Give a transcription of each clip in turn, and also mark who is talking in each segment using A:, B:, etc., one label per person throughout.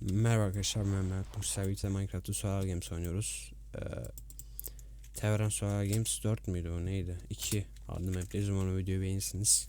A: Merhaba arkadaşlar ben Mert Mustafa birlikte Minecraft'ta Solar Games oynuyoruz. Ee, Tevran Solar Games 4 müydü o neydi? 2 adlı map'teyiz umarım videoyu beğenirsiniz.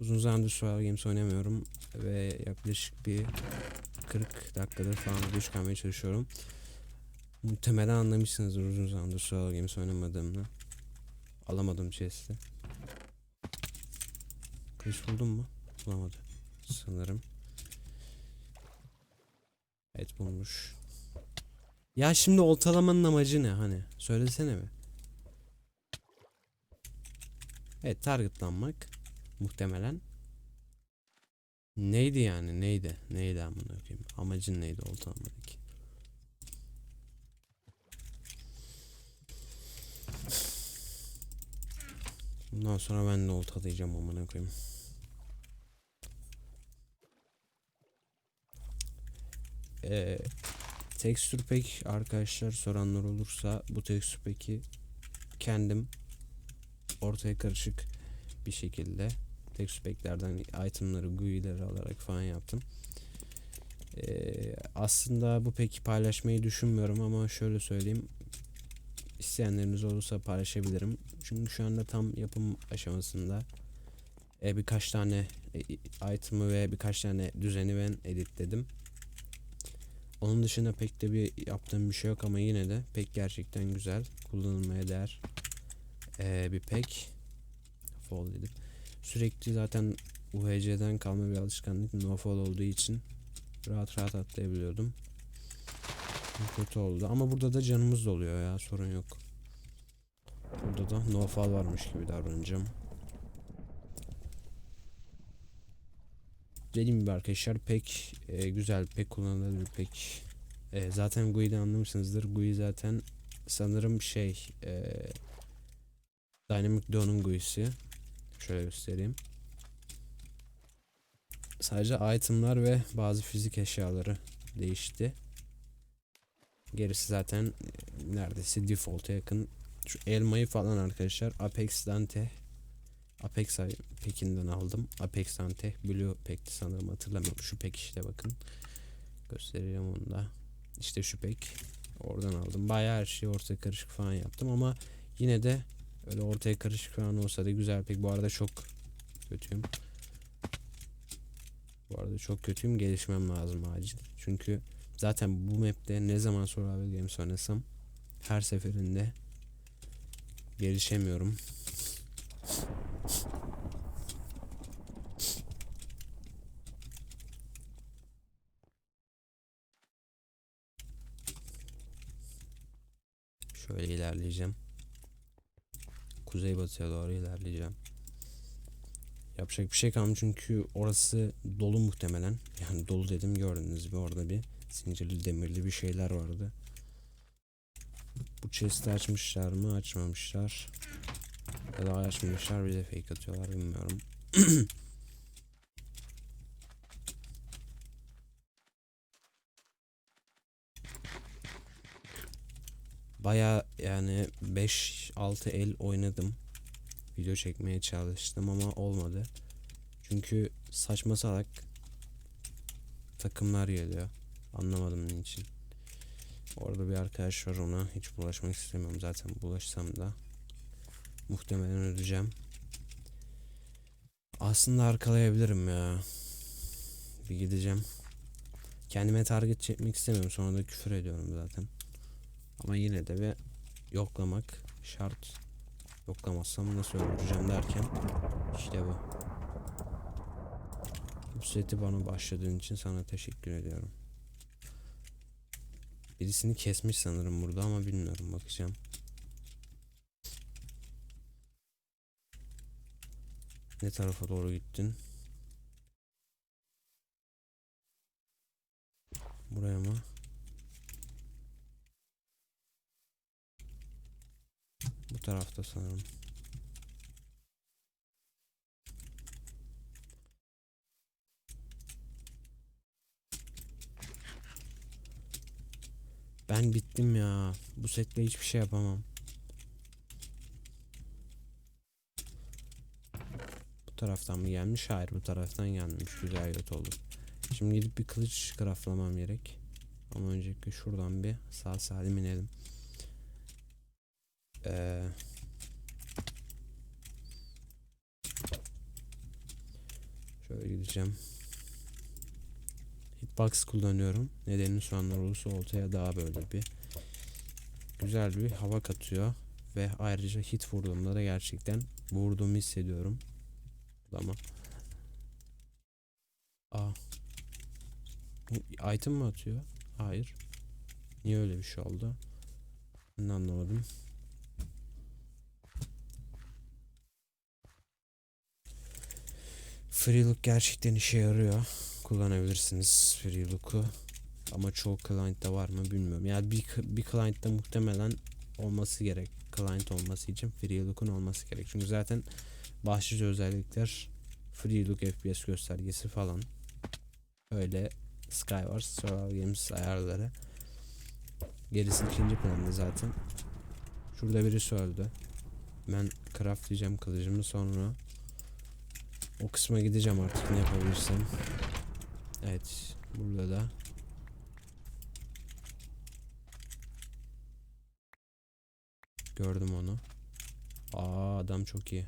A: Uzun zamandır Solar Games oynamıyorum ve yaklaşık bir 40 dakikadır falan video çıkarmaya çalışıyorum. Muhtemelen anlamışsınızdır uzun zamandır Solar Games oynamadığımı. Alamadım chest'i. Kılıç buldum mu? Bulamadı. Sanırım. Evet bulmuş. Ya şimdi oltalamanın amacı ne hani? Söylesene bir. Evet targetlanmak muhtemelen. Neydi yani neydi? Neydi amına koyayım? Amacın neydi oltalamadaki? Bundan sonra ben de oltalayacağım amına koyayım. Ee, Texture pack arkadaşlar soranlar olursa bu texture pack'i kendim ortaya karışık bir şekilde texture pack'lerden itemları GUI'leri alarak falan yaptım. Ee, aslında bu peki paylaşmayı düşünmüyorum ama şöyle söyleyeyim isteyenleriniz olursa paylaşabilirim. Çünkü şu anda tam yapım aşamasında e, birkaç tane e, item'ı ve birkaç tane düzeni ben editledim. Onun dışında pek de bir yaptığım bir şey yok ama yine de pek gerçekten güzel. Kullanılmaya değer ee, bir pek. Fall dedim. Sürekli zaten UHC'den kalma bir alışkanlık no fall olduğu için rahat rahat atlayabiliyordum. Kötü oldu ama burada da canımız doluyor ya sorun yok. Burada da no fall varmış gibi davranacağım. Dediğim gibi arkadaşlar pek e, güzel, pek kullanılabilir, pek e, zaten GUI'den anlamışsınızdır. GUI zaten sanırım şey e, Dynamic Dawn'un GUI'si. Şöyle göstereyim. Sadece itemlar ve bazı fizik eşyaları değişti. Gerisi zaten e, neredeyse default'a yakın. Şu elmayı falan arkadaşlar Apex Dante Apex Pekin'den aldım. Apex Dante Blue Pack'ti sanırım hatırlamıyorum. Şu pek işte bakın. Göstereceğim onu da. İşte şu pek. Oradan aldım. Bayağı her şeyi ortaya karışık falan yaptım ama yine de öyle ortaya karışık falan olsa da güzel pek. Bu arada çok kötüyüm. Bu arada çok kötüyüm. Gelişmem lazım acil. Çünkü zaten bu map'te ne zaman Survival Games oynasam her seferinde gelişemiyorum. Şöyle ilerleyeceğim. Kuzeybatıya doğru ilerleyeceğim. Yapacak bir şey kalmadı çünkü orası dolu muhtemelen. Yani dolu dedim gördünüz gibi orada bir zincirli demirli bir şeyler vardı. Bu chest'i açmışlar mı? Açmamışlar. Ya da açmamışlar bir de fake atıyorlar bilmiyorum. Baya yani 5-6 el oynadım. Video çekmeye çalıştım ama olmadı. Çünkü saçma salak takımlar geliyor. Anlamadım niçin. Orada bir arkadaş var ona hiç bulaşmak istemiyorum zaten bulaşsam da muhtemelen öleceğim. Aslında arkalayabilirim ya. Bir gideceğim. Kendime target çekmek istemiyorum sonra da küfür ediyorum zaten. Ama yine de ve yoklamak şart. Yoklamazsam nasıl öldüreceğim derken işte bu. Bu seti bana başladığın için sana teşekkür ediyorum. Birisini kesmiş sanırım burada ama bilmiyorum bakacağım. Ne tarafa doğru gittin? Buraya mı? Tarafta sanırım. Ben bittim ya. Bu setle hiçbir şey yapamam. Bu taraftan mı gelmiş? Hayır bu taraftan gelmemiş. Güzel göt oldu. Şimdi gidip bir kılıç craftlamam gerek. Ama öncelikle şuradan bir sağ salim inelim. Ee, şöyle gideceğim. Hitbox kullanıyorum. Nedenini soranlar olursa oltaya daha böyle bir güzel bir hava katıyor. Ve ayrıca hit vurduğumda da gerçekten vurduğumu hissediyorum. Ama Aa. İtem mi atıyor? Hayır. Niye öyle bir şey oldu? Ben anlamadım. Free look gerçekten işe yarıyor. Kullanabilirsiniz free look'u. Ama çoğu client'ta var mı bilmiyorum. Yani bir, bir client'ta muhtemelen olması gerek. Client olması için free look'un olması gerek. Çünkü zaten başlıca özellikler free look FPS göstergesi falan. Öyle Skywars Survival Games ayarları. Gerisi ikinci planda zaten. Şurada birisi öldü. Ben craftlayacağım kılıcımı sonra o kısma gideceğim artık ne yapabilirsem. Evet burada da gördüm onu. Aa adam çok iyi.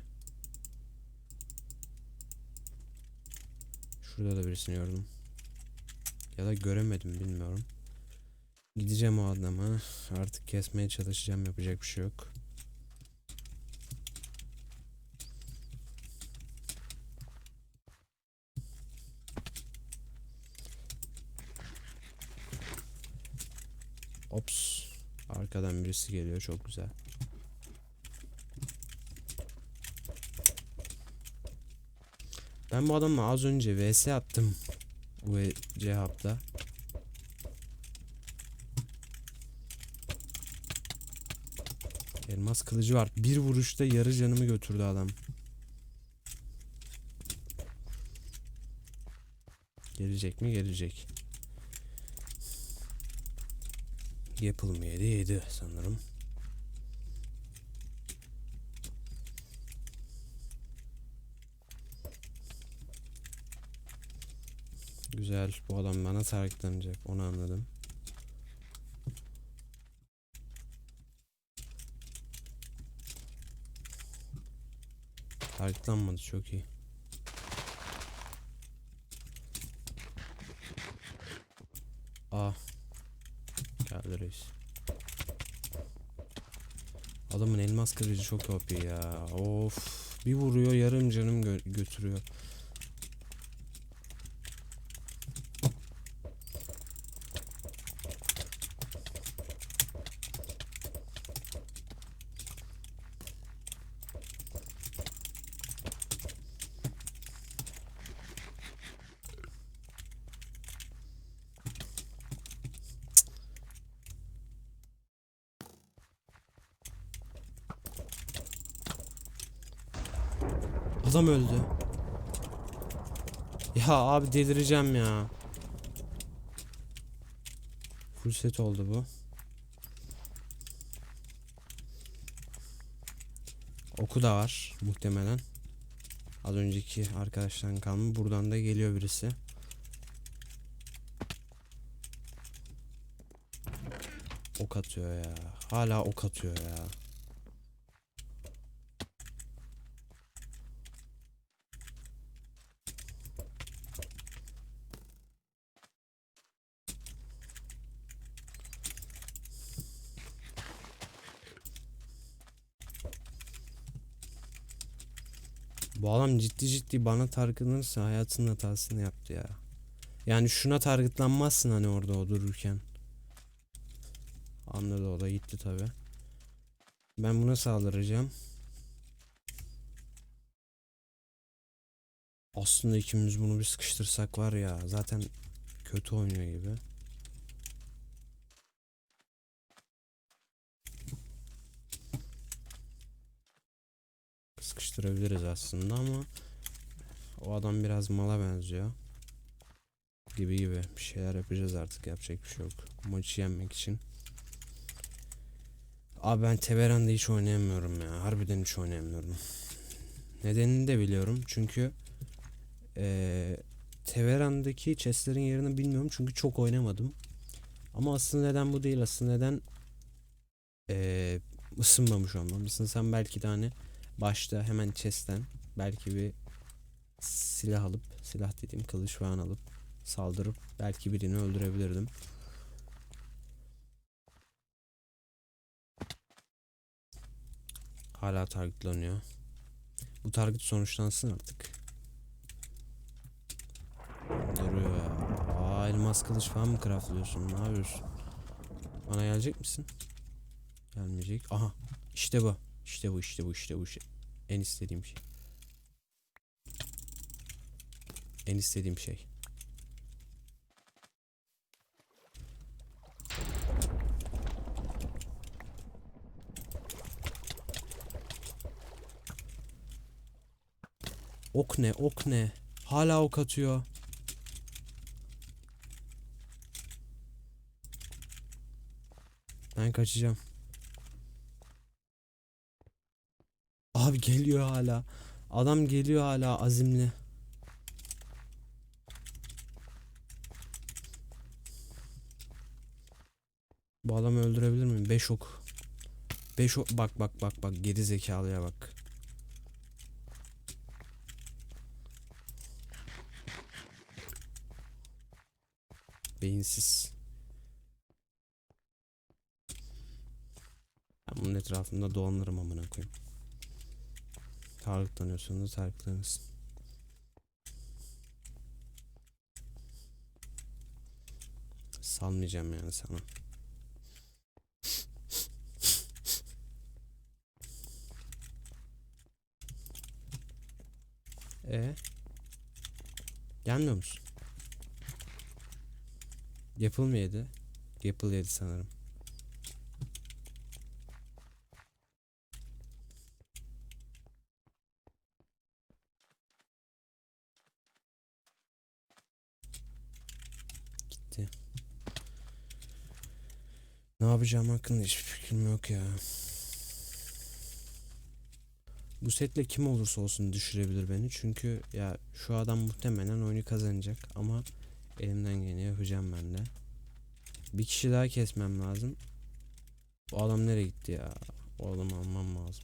A: Şurada da birisini gördüm. Ya da göremedim bilmiyorum. Gideceğim o adamı. Artık kesmeye çalışacağım. Yapacak bir şey yok. Ops. Arkadan birisi geliyor. Çok güzel. Ben bu adamla az önce vs attım. UC hapta. Elmas kılıcı var. Bir vuruşta yarı canımı götürdü adam. Gelecek mi? Gelecek. Yapılım yedi yedi sanırım. Güzel. Bu adam bana targetlanacak. Onu anladım. Targetlanmadı. Çok iyi. Elmas çok OP ya. Of. Bir vuruyor yarım canım gö- götürüyor. Adam öldü. Ya abi delireceğim ya. Full set oldu bu. Oku da var muhtemelen. Az önceki arkadaştan kalma. Buradan da geliyor birisi. Ok atıyor ya. Hala ok atıyor ya. Bu adam ciddi ciddi bana targetlanırsa hayatının hatasını yaptı ya. Yani şuna targetlanmazsın hani orada o dururken. Anladı o da gitti tabi. Ben buna saldıracağım. Aslında ikimiz bunu bir sıkıştırsak var ya zaten kötü oynuyor gibi. Sıkıştırabiliriz aslında ama o adam biraz mala benziyor. Gibi gibi bir şeyler yapacağız artık yapacak bir şey yok. Maçı yenmek için. Abi ben Teveran'da hiç oynayamıyorum ya. Harbiden hiç oynayamıyorum. Nedenini de biliyorum. Çünkü eee Teveran'daki chestlerin yerini bilmiyorum çünkü çok oynamadım. Ama asıl neden bu değil. Asıl neden eee ısınmamış olmam. Isınsam belki de hani başta hemen chest'ten belki bir silah alıp silah dediğim kılıç falan alıp saldırıp belki birini öldürebilirdim. Hala targetlanıyor. Bu target sonuçlansın artık. Duruyor ya. Aa elmas kılıç falan mı craftlıyorsun? Ne yapıyorsun? Bana gelecek misin? Gelmeyecek. Aha. İşte bu. İşte bu, işte bu, işte bu. Işte. En istediğim şey. En istediğim şey. Ok ne, ok ne? Hala ok atıyor. Ben kaçacağım. Abi geliyor hala. Adam geliyor hala azimli. Bu adamı öldürebilir miyim? 5 ok. 5 ok. Bak bak bak bak geri zekalıya bak. Beyinsiz. Ben bunun etrafında dolanırım amına koyayım. Tarıklanıyorsanız tarıklanırsın. Salmayacağım yani sana. E Gelmiyor musun? Yapıl mı yedi? Yapıl yedi sanırım. Ne yapacağım hakkında hiçbir fikrim yok ya. Bu setle kim olursa olsun düşürebilir beni. Çünkü ya şu adam muhtemelen oyunu kazanacak ama elimden geleni yapacağım ben de. Bir kişi daha kesmem lazım. Bu adam nereye gitti ya? O adamı almam lazım.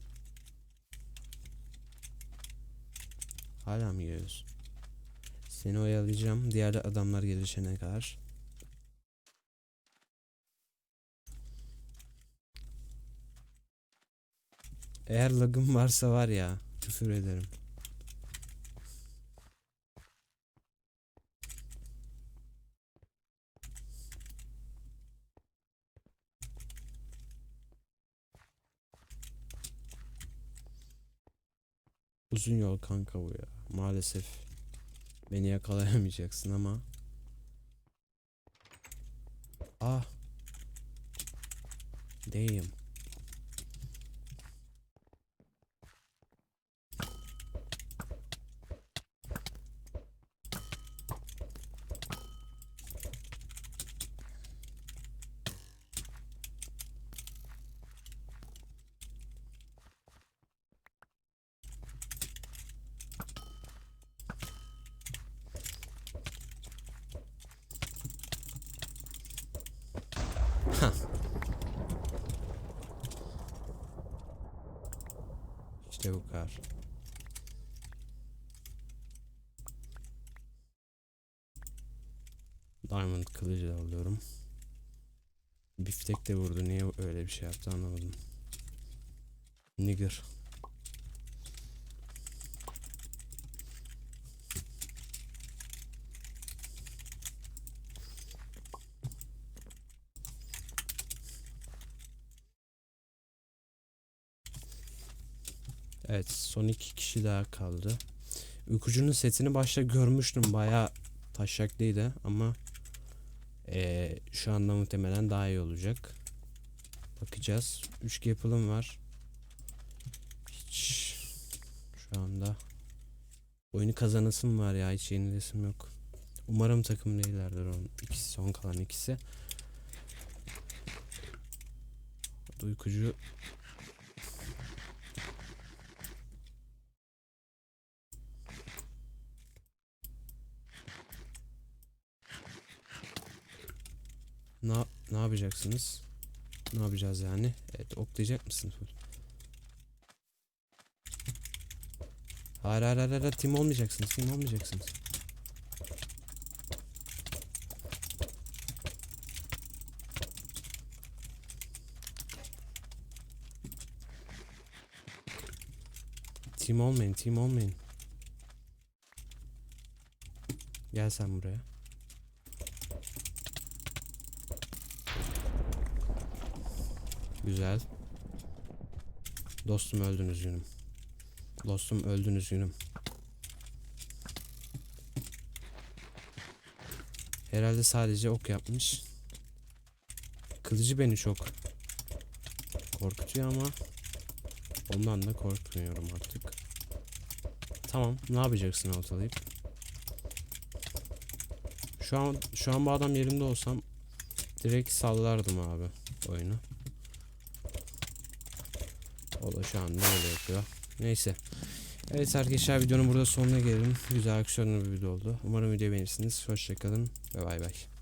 A: Hala mı geliyorsun? Seni oyalayacağım. Diğer adamlar gelişene kadar. Eğer lagım varsa var ya küfür ederim. Uzun yol kanka bu ya. Maalesef beni yakalayamayacaksın ama. Ah. Damn. İşte bu kadar. Diamond kılıcı da alıyorum. Biftek de vurdu. Niye öyle bir şey yaptı anlamadım. Nigger. Evet son iki kişi daha kaldı. Uykucunun setini başta görmüştüm. Baya taşaklıydı ama eee, şu anda muhtemelen daha iyi olacak. Bakacağız. 3 yapılım var. Hiç şu anda oyunu kazanasım var ya. Hiç yenilesim yok. Umarım takım değillerdir onun ikisi son kalan ikisi. Uykucu Ne, ne yapacaksınız? Ne yapacağız yani? Evet oklayacak mısın? Hayır hayır hayır, tim olmayacaksınız tim olmayacaksınız. Team olmayın, team olmayın. Gel sen buraya. Güzel. Dostum öldünüz yünüm. Dostum öldünüz yünüm. Herhalde sadece ok yapmış. Kılıcı beni çok korkutuyor ama ondan da korkmuyorum artık. Tamam, ne yapacaksın ortalayıp? Şu an şu an bu adam yerimde olsam direkt sallardım abi oyunu. O da şu anda öyle yapıyor. Neyse. Evet arkadaşlar videonun burada sonuna gelelim. Güzel aksiyonlu bir video oldu. Umarım videoyu beğenirsiniz. Hoşçakalın ve bay bay.